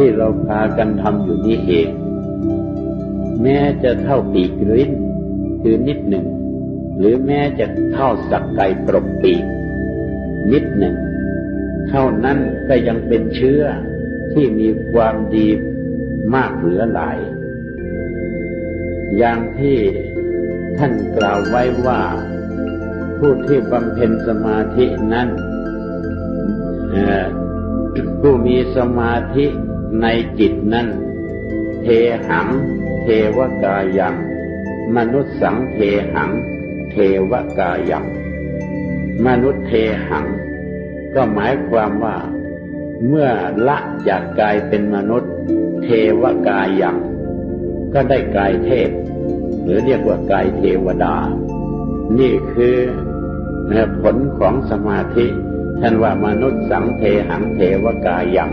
ที่เราพากันทำอยู่นี้เอง แม้จะเท่าปีกลิ้นคือนิดหนึ่ง หรือแม้จะเท่าสักไก่ปรบปีก นิดหนึ่ง เท่านั้นก็ยังเป็นเชื้อที่มีความดีมากเหลือหลาย อย่างที่ท่านกล่าวไว้ว่า ผู้ที่บำเพ็ญสมาธินั้นผู้มีสมาธิ ในจิตนั้นเทหัง เทวกายัง มนุษย์สังเทหัง เทวกายัง มนุษย์เทหัง ก็หมายความว่า เมื่อละจากกายเป็นมนุษย์ เทวกายัง ก็ได้กายเทพ หรือเรียกว่ากายเทวดา นี่คือผลของสมาธิท่านว่ามนุษย์สังเทหังเทวกายัง